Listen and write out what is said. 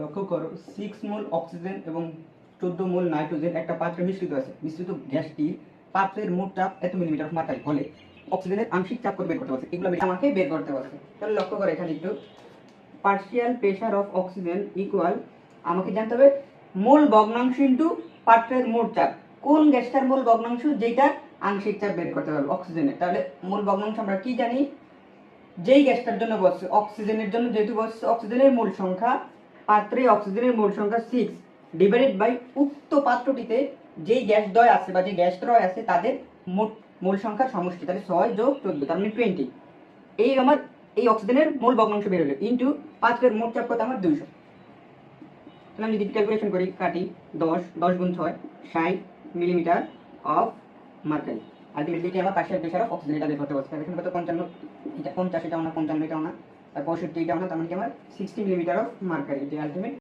লক্ষ্য করো সিক্স মোল অক্সিজেন এবং চোদ্দ মোল নাইট্রোজেন একটা পাত্রে মিশ্রিত আছে। মিশ্রিত গ্যাসটি পাত্রের মোট চাপ এত মিলিমিটার মাত্রায় হলে অক্সিজেনের আংশিক চাপ করে বের করতে পারছে এগুলো আমাকে বের করতে পারছে তাহলে লক্ষ্য করো এখানে একটু। Partial pressure of oxygen equal আমাকে জানতে হবে, মোল ভগ্নাংশ ইন্টু পাত্রের মোট চাপ। কোন গ্যাসটার মোল ভগ্নাংশ? যেটা আংশিক চাপ বের করতে পারবে অক্সিজেনের তাহলে মোল ভগ্নাংশ আমরা কি জানি? যেই গ্যাসটার জন্য বসছে অক্সিজেনের জন্য যেহেতু বসছে অক্সিজেনের মূল সংখ্যা পাত্রে অক্সিজেনের মূল সংখ্যা সিক্স ডিভাইডেড বাই উক্ত পাত্রটিতে যেই গ্যাস দ্বয় আছে বা যে গ্যাস ত্রয় আছে তাদের মোট মূল সংখ্যার সমষ্টি তাহলে ছয় যোগ চোদ্দ, তার মানে টোয়েন্টি এই আমার, এই অক্সিজেনের মূল ভগ্নাংশ বের হলো ইন্টু পাত্রের মোট চাপ কত? আমার দুইশো। তাহলে আমি যদি ক্যালকুলেশন করি, কাটি দশ দশ গুণ ছয়, ষাট মিলিমিটার অফ মার্কারি আলটিমেটলি এটি আমার পাশের প্রেশার অক্সিজেন এটা বের করতে পারছি এখানে কত? পঞ্চান্ন, এটা পঞ্চাশ, এটাও না, পঞ্চান্ন না। পঁয়ষট্টি এটা আমার তার মানে কি আমার সিক্সটি মিলিমিটার অফ মার্কারি যে আলটিমেট